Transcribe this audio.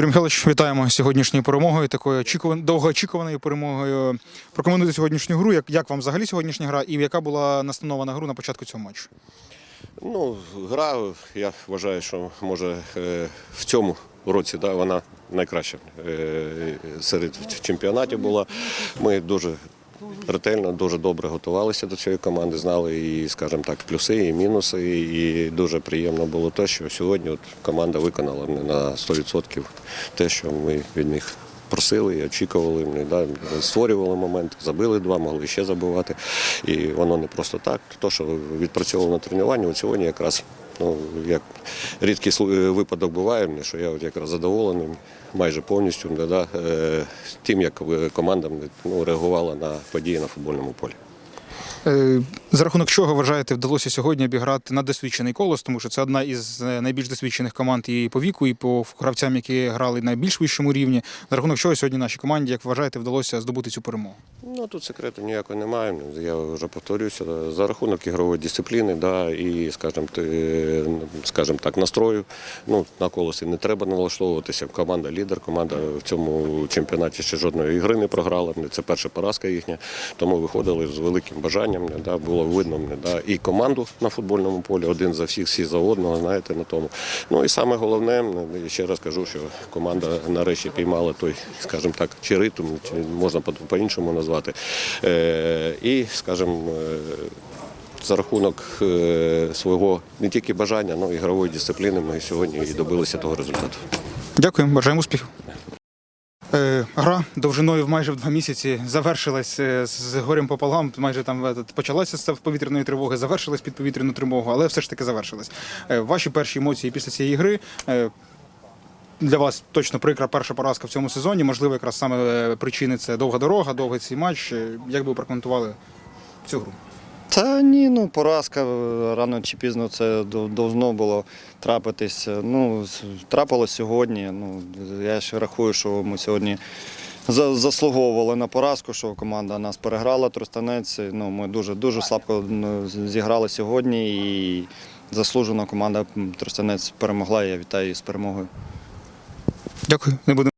Юрій Михайлович, вітаємо сьогоднішньою перемогою, такою очікуван... довгоочікуваною перемогою. Прокоментуйте сьогоднішню гру. Як, як вам взагалі сьогоднішня гра і яка була настанова на гру на початку цього матчу? Ну, гра, я вважаю, що може е, в цьому році да, вона найкраща е, серед чемпіонатів була. Ми дуже ретельно, дуже добре готувалися до цієї команди, знали і, скажімо так, плюси, і мінуси. І дуже приємно було те, що сьогодні от команда виконала на 100% те, що ми від них просили очікували, ми, да, створювали момент, забили два, могли ще забивати. І воно не просто так. То, що відпрацьовували на тренуванні, от сьогодні якраз. Ну, як рідкий випадок буває, що я от якраз задоволений майже повністю да, да, е, тим, як е, команда ну, реагувала на події на футбольному полі. Е, За рахунок чого вважаєте, вдалося сьогодні обіграти на досвідчений колос, тому що це одна із е, найбільш досвідчених команд і по віку, і по гравцям, які грали на більш вищому рівні. За рахунок чого сьогодні нашій команді, як вважаєте, вдалося здобути цю перемогу? Ну тут секрету ніякого немає. Я вже повторюся. За рахунок ігрової дисципліни, да, і, скажімо, ти- скажімо так, настрою. Ну, на колосі не треба налаштовуватися. Команда лідер, команда в цьому чемпіонаті ще жодної ігри не програла. Це перша поразка їхня. Тому виходили з великим бажанням. Да, було видно да, і команду на футбольному полі, один за всіх, всі за одного, знаєте, на тому. Ну і саме головне, ще раз кажу, що команда нарешті піймала той, скажімо так, чи ритм, чи можна по- по-іншому назвати. Е, і, скажімо, е, за рахунок е, свого не тільки бажання, але й ігрової дисципліни ми сьогодні і добилися того результату. Дякую, бажаємо успіхів. Е, Гра довжиною в майже в два місяці завершилась е, з горем пополам. Майже там е, почалася з повітряної тривоги, завершилась під повітряну тривогу, але все ж таки завершилась. Ваші перші емоції після цієї гри. Для вас точно прикра перша поразка в цьому сезоні. Можливо, якраз саме причини це довга дорога, довгий цей матч. Як би ви прокоментували цю гру? Та ні, ну поразка е, рано чи пізно це должно було трапитись. Ну, трапилось сьогодні. Ну, я ще рахую, що ми сьогодні заслуговували на поразку, що команда нас переграла Тростанець. Ну, ми дуже дуже слабко зіграли сьогодні і заслужено команда Тростанець перемогла. Я вітаю її з перемогою. Дякую, не будемо.